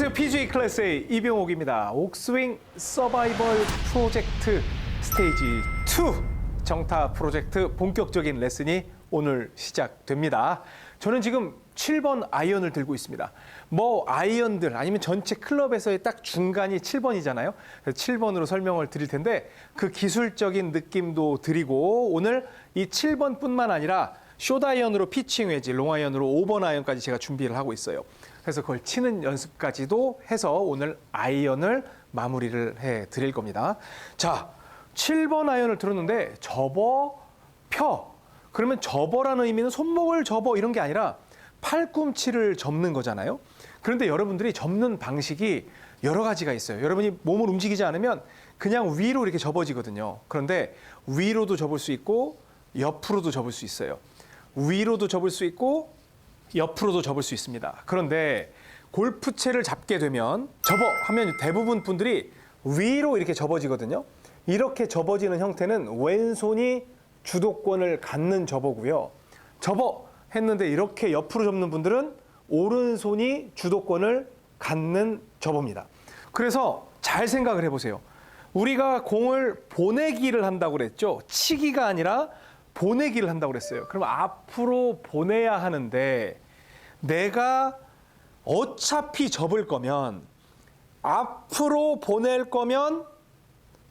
안녕하세요. PGA 클래스의 이병옥입니다. 옥스윙 서바이벌 프로젝트 스테이지 2 정타 프로젝트 본격적인 레슨이 오늘 시작됩니다. 저는 지금 7번 아이언을 들고 있습니다. 뭐 아이언들 아니면 전체 클럽에서의 딱 중간이 7번이잖아요. 7번으로 설명을 드릴 텐데 그 기술적인 느낌도 드리고 오늘 이 7번뿐만 아니라 숏 아이언으로 피칭 웨지, 롱 아이언으로 5번 아이언까지 제가 준비를 하고 있어요. 그래서 그걸 치는 연습까지도 해서 오늘 아이언을 마무리를 해 드릴 겁니다. 자, 7번 아이언을 들었는데 접어 펴. 그러면 접어라는 의미는 손목을 접어 이런 게 아니라 팔꿈치를 접는 거잖아요. 그런데 여러분들이 접는 방식이 여러 가지가 있어요. 여러분이 몸을 움직이지 않으면 그냥 위로 이렇게 접어지거든요. 그런데 위로도 접을 수 있고 옆으로도 접을 수 있어요. 위로도 접을 수 있고 옆으로도 접을 수 있습니다. 그런데 골프채를 잡게 되면 접어 하면 대부분 분들이 위로 이렇게 접어지거든요. 이렇게 접어지는 형태는 왼손이 주도권을 갖는 접어고요. 접어 했는데 이렇게 옆으로 접는 분들은 오른손이 주도권을 갖는 접어입니다. 그래서 잘 생각을 해보세요. 우리가 공을 보내기를 한다고 그랬죠. 치기가 아니라 보내기를 한다고 그랬어요. 그럼 앞으로 보내야 하는데 내가 어차피 접을 거면 앞으로 보낼 거면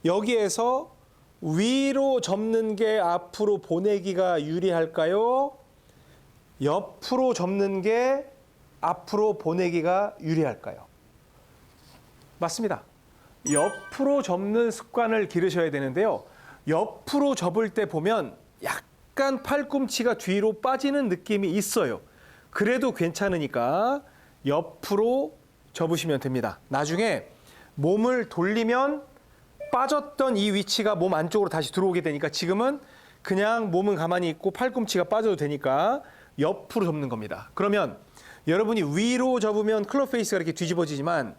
여기에서 위로 접는 게 앞으로 보내기가 유리할까요? 옆으로 접는 게 앞으로 보내기가 유리할까요? 맞습니다. 옆으로 접는 습관을 기르셔야 되는데요. 옆으로 접을 때 보면 약간 팔꿈치가 뒤로 빠지는 느낌이 있어요. 그래도 괜찮으니까 옆으로 접으시면 됩니다. 나중에 몸을 돌리면 빠졌던 이 위치가 몸 안쪽으로 다시 들어오게 되니까 지금은 그냥 몸은 가만히 있고 팔꿈치가 빠져도 되니까 옆으로 접는 겁니다. 그러면 여러분이 위로 접으면 클럽 페이스가 이렇게 뒤집어지지만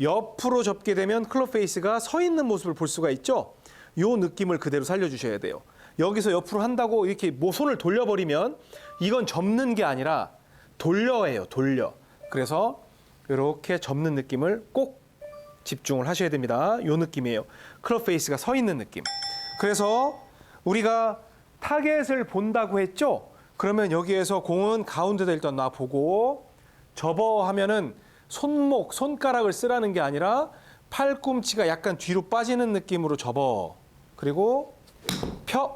옆으로 접게 되면 클럽 페이스가 서 있는 모습을 볼 수가 있죠. 요 느낌을 그대로 살려주셔야 돼요. 여기서 옆으로 한다고 이렇게 뭐 손을 돌려버리면 이건 접는 게 아니라 돌려예요. 돌려. 그래서 이렇게 접는 느낌을 꼭 집중을 하셔야 됩니다. 요 느낌이에요. 클럽 페이스가 서 있는 느낌. 그래서 우리가 타겟을 본다고 했죠. 그러면 여기에서 공은 가운데다 일단 놔 보고 접어 하면은 손목, 손가락을 쓰라는 게 아니라 팔꿈치가 약간 뒤로 빠지는 느낌으로 접어. 그리고 펴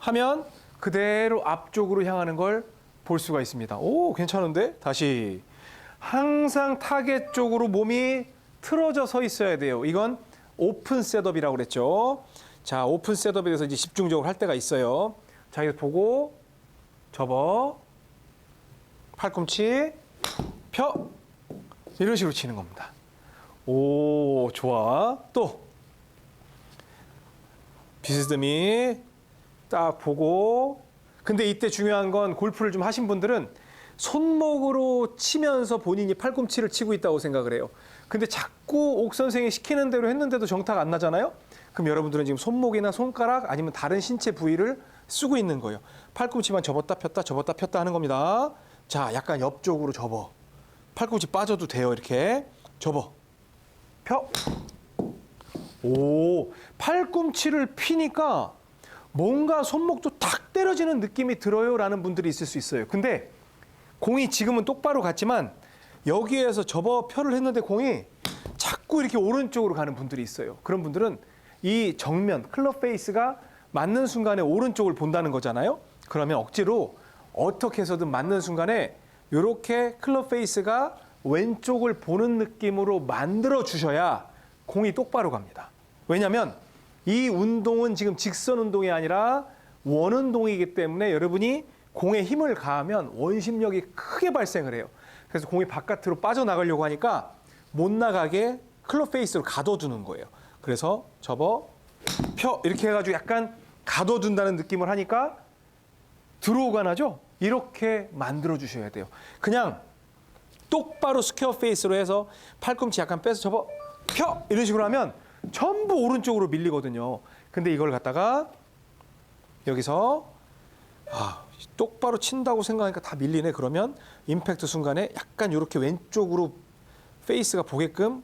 하면 그대로 앞쪽으로 향하는 걸 볼 수가 있습니다. 오, 괜찮은데? 다시. 항상 타겟 쪽으로 몸이 틀어져 서 있어야 돼요. 이건 오픈 셋업이라고 그랬죠. 자, 오픈 셋업에 대해서 이제 집중적으로 할 때가 있어요. 자, 이거 보고 접어 팔꿈치 펴 이런 식으로 치는 겁니다. 오, 좋아. 또 비스듬히 딱 보고 근데 이때 중요한 건 골프를 좀 하신 분들은 손목으로 치면서 본인이 팔꿈치를 치고 있다고 생각을 해요. 근데 자꾸 옥 선생이 시키는 대로 했는데도 정타가 안 나잖아요. 그럼 여러분들은 지금 손목이나 손가락 아니면 다른 신체 부위를 쓰고 있는 거예요. 팔꿈치만 접었다 폈다 접었다 폈다 하는 겁니다. 자, 약간 옆쪽으로 접어. 팔꿈치 빠져도 돼요. 이렇게 접어. 펴. 오, 팔꿈치를 피니까 뭔가 손목도 탁 때려지는 느낌이 들어요라는 분들이 있을 수 있어요. 근데 공이 지금은 똑바로 갔지만 여기에서 접어 펴를 했는데 공이 자꾸 이렇게 오른쪽으로 가는 분들이 있어요. 그런 분들은 이 정면 클럽 페이스가 맞는 순간에 오른쪽을 본다는 거잖아요. 그러면 억지로 어떻게 해서든 맞는 순간에 이렇게 클럽 페이스가 왼쪽을 보는 느낌으로 만들어 주셔야 공이 똑바로 갑니다. 왜냐하면 이 운동은 지금 직선 운동이 아니라 원 운동이기 때문에 여러분이 공에 힘을 가하면 원심력이 크게 발생을 해요. 그래서 공이 바깥으로 빠져나가려고 하니까 못 나가게 클럽 페이스로 가둬두는 거예요. 그래서 접어 펴 이렇게 해가지고 약간 가둬둔다는 느낌을 하니까 들어오가 나죠? 이렇게 만들어 주셔야 돼요. 그냥 똑바로 스퀘어 페이스로 해서 팔꿈치 약간 빼서 접어 펴 이런 식으로 하면 전부 오른쪽으로 밀리거든요. 근데 이걸 갖다가 여기서 아, 똑바로 친다고 생각하니까 다 밀리네 그러면 임팩트 순간에 약간 이렇게 왼쪽으로 페이스가 보게끔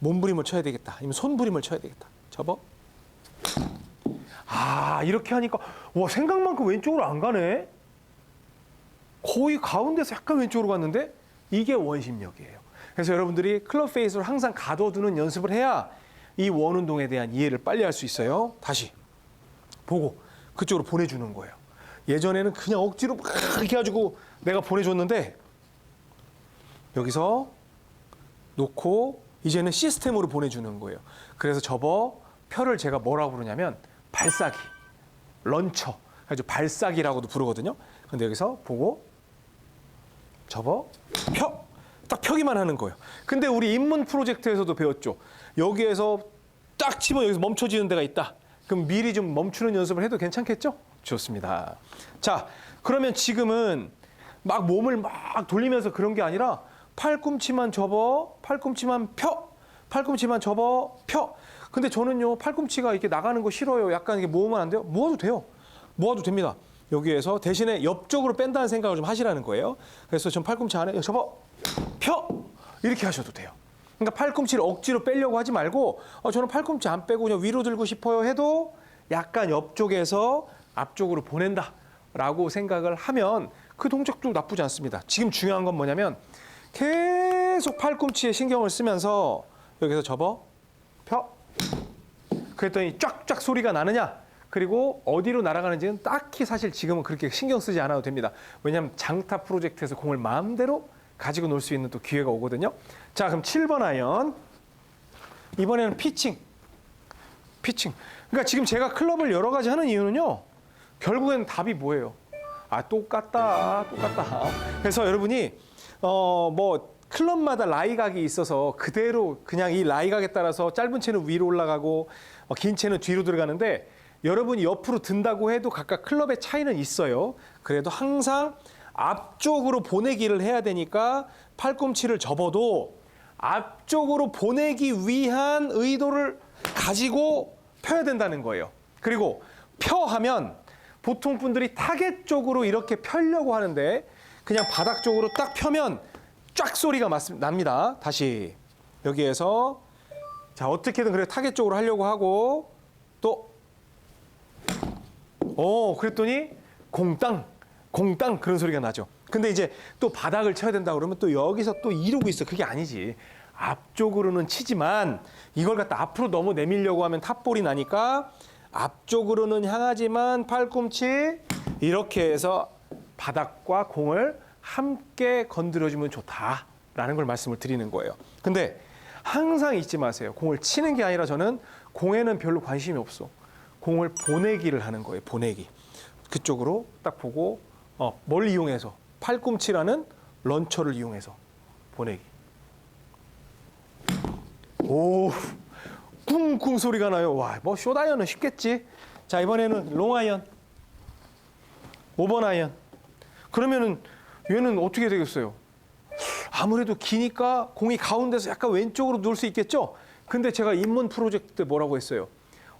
몸부림을 쳐야 되겠다. 아니면 손부림을 쳐야 되겠다. 접어. 아 이렇게 하니까 와 생각만큼 왼쪽으로 안 가네. 거의 가운데서 약간 왼쪽으로 갔는데 이게 원심력이에요. 그래서 여러분들이 클럽 페이스를 항상 가둬두는 연습을 해야 이 원 운동에 대한 이해를 빨리 할 수 있어요. 다시 보고 그쪽으로 보내주는 거예요. 예전에는 그냥 억지로 막 이렇게 해가지고 내가 보내줬는데 여기서 놓고 이제는 시스템으로 보내주는 거예요. 그래서 접어 펴를 제가 뭐라고 부르냐면 발사기, 런처, 아주 발사기라고도 부르거든요. 근데 여기서 보고 접어 펴. 딱 펴기만 하는 거예요. 근데 우리 입문 프로젝트에서도 배웠죠. 여기에서 딱 치면 여기서 멈춰지는 데가 있다. 그럼 미리 좀 멈추는 연습을 해도 괜찮겠죠? 좋습니다. 자, 그러면 지금은 막 몸을 막 돌리면서 그런 게 아니라 팔꿈치만 접어, 팔꿈치만 펴, 팔꿈치만 접어, 펴. 근데 저는요, 팔꿈치가 이렇게 나가는 거 싫어요. 약간 이게 모으면 안 돼요? 모아도 돼요. 모아도 됩니다. 여기에서 대신에 옆쪽으로 뺀다는 생각을 좀 하시라는 거예요. 그래서 전 팔꿈치 안에 접어, 펴 이렇게 하셔도 돼요. 그러니까 팔꿈치를 억지로 빼려고 하지 말고 어, 저는 팔꿈치 안 빼고 그냥 위로 들고 싶어요 해도 약간 옆쪽에서 앞쪽으로 보낸다라고 생각을 하면 그 동작도 나쁘지 않습니다. 지금 중요한 건 뭐냐면 계속 팔꿈치에 신경을 쓰면서 여기서 접어 펴 그랬더니 쫙쫙 소리가 나느냐 그리고 어디로 날아가는지는 딱히 사실 지금은 그렇게 신경 쓰지 않아도 됩니다. 왜냐하면 장타 프로젝트에서 공을 마음대로 가지고 놀 수 있는 또 기회가 오거든요. 자, 그럼 7번 아이언. 이번에는 피칭. 피칭. 그러니까 지금 제가 클럽을 여러 가지 하는 이유는요. 결국엔 답이 뭐예요? 아, 똑같다. 똑같다. 그래서 여러분이 어, 뭐 클럽마다 라이각이 있어서 그대로 그냥 이 라이각에 따라서 짧은 채는 위로 올라가고 어, 긴 채는 뒤로 들어가는데 여러분이 옆으로 든다고 해도 각각 클럽의 차이는 있어요. 그래도 항상 앞쪽으로 보내기를 해야 되니까 팔꿈치를 접어도 앞쪽으로 보내기 위한 의도를 가지고 펴야 된다는 거예요. 그리고 펴 하면 보통 분들이 타겟 쪽으로 이렇게 펴려고 하는데 그냥 바닥 쪽으로 딱 펴면 쫙 소리가 맞, 납니다. 다시 여기에서 자 어떻게든 그래 타겟 쪽으로 하려고 하고 또 어, 그랬더니 공땅, 공땅 그런 소리가 나죠. 근데 이제 또 바닥을 쳐야 된다 그러면 또 여기서 또 이러고 있어. 그게 아니지. 앞쪽으로는 치지만 이걸 갖다 앞으로 너무 내밀려고 하면 탑볼이 나니까 앞쪽으로는 향하지만 팔꿈치 이렇게 해서 바닥과 공을 함께 건드려주면 좋다라는 걸 말씀을 드리는 거예요. 근데 항상 잊지 마세요. 공을 치는 게 아니라 저는 공에는 별로 관심이 없어. 공을 보내기를 하는 거예요. 보내기. 그쪽으로 딱 보고 어, 뭘 이용해서 팔꿈치라는 런처를 이용해서 보내기. 오, 쿵쿵 소리가 나요. 와, 뭐 숏아이언은 쉽겠지. 자 이번에는 롱아이언, 5번 아이언. 그러면은 얘는 어떻게 되겠어요? 아무래도 기니까 공이 가운데서 약간 왼쪽으로 놓을 수 있겠죠. 근데 제가 입문 프로젝트 때 뭐라고 했어요?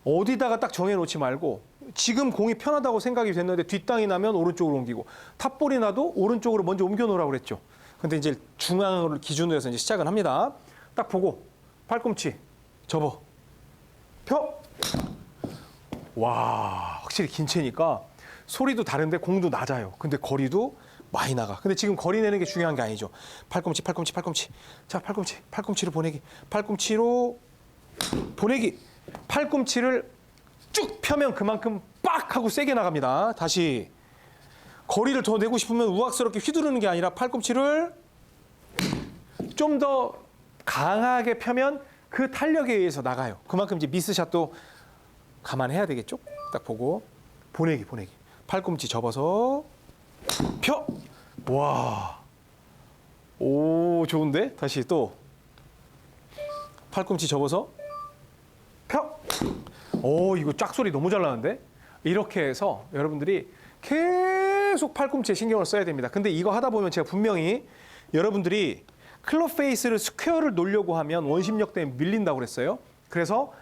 어디다가 딱 정해놓지 말고 지금 공이 편하다고 생각이 됐는데 뒷땅이 나면 오른쪽으로 옮기고 탑볼이 나도 오른쪽으로 먼저 옮겨놓으라고 그랬죠. 근데 이제 중앙을 기준으로 해서 이제 시작을 합니다. 딱 보고 팔꿈치 접어 펴. 와 확실히 긴 채니까 소리도 다른데 공도 낮아요. 근데 거리도 많이 나가. 근데 지금 거리 내는 게 중요한 게 아니죠. 팔꿈치, 팔꿈치, 팔꿈치. 자, 팔꿈치, 팔꿈치로 보내기. 팔꿈치로 보내기. 팔꿈치를 쭉 펴면 그만큼 빡 하고 세게 나갑니다. 다시 거리를 더 내고 싶으면 우악스럽게 휘두르는 게 아니라 팔꿈치를 좀 더 강하게 펴면 그 탄력에 의해서 나가요. 그만큼 이제 미스샷도 감안해야 되겠죠? 딱 보고 보내기 보내기. 팔꿈치 접어서 펴. 와. 오, 좋은데? 다시 또 팔꿈치 접어서 펴. 오, 이거 짝소리 너무 잘 나는데? 이렇게 해서 여러분들이 계속 팔꿈치에 신경을 써야 됩니다. 근데 이거 하다 보면 제가 분명히 여러분들이 클럽 페이스를 스퀘어를 놓으려고 하면 원심력 때문에 밀린다고 그랬어요. 그래서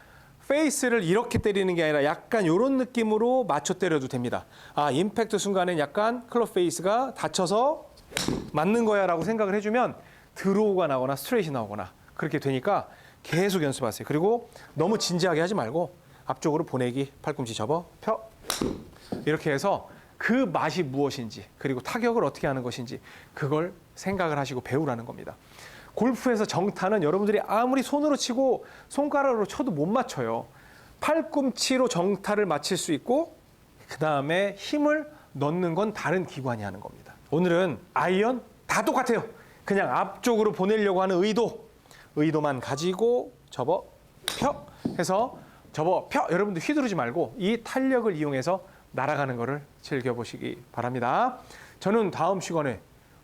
페이스를 이렇게 때리는 게 아니라 약간 이런 느낌으로 맞춰 때려도 됩니다. 아, 임팩트 순간엔 약간 클럽 페이스가 닫혀서 맞는 거야 라고 생각을 해주면 드로우가 나거나 스트레이트 나오거나 그렇게 되니까 계속 연습하세요. 그리고 너무 진지하게 하지 말고 앞쪽으로 보내기, 팔꿈치 접어, 펴. 이렇게 해서 그 맛이 무엇인지 그리고 타격을 어떻게 하는 것인지 그걸 생각을 하시고 배우라는 겁니다. 골프에서 정타는 여러분들이 아무리 손으로 치고 손가락으로 쳐도 못 맞춰요. 팔꿈치로 정타를 맞힐 수 있고 그 다음에 힘을 넣는 건 다른 기관이 하는 겁니다. 오늘은 아이언 다 똑같아요. 그냥 앞쪽으로 보내려고 하는 의도, 의도만 가지고 접어 펴 해서 접어 펴 여러분들 휘두르지 말고 이 탄력을 이용해서 날아가는 거를 즐겨보시기 바랍니다. 저는 다음 시간에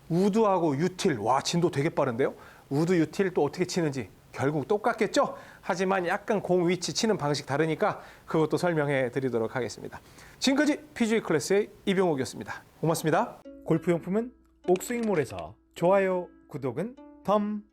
우드하고 유틸 와 진도 되게 빠른데요. 우드 유틸 또 어떻게 치는지 결국 똑같겠죠. 하지만 약간 공 위치 치는 방식 다르니까 그것도 설명해 드리도록 하겠습니다. 지금까지 PGA 클래스의 이병옥이었습니다. 고맙습니다. 골프 용품은 옥스윙몰에서 좋아요, 구독은 덤.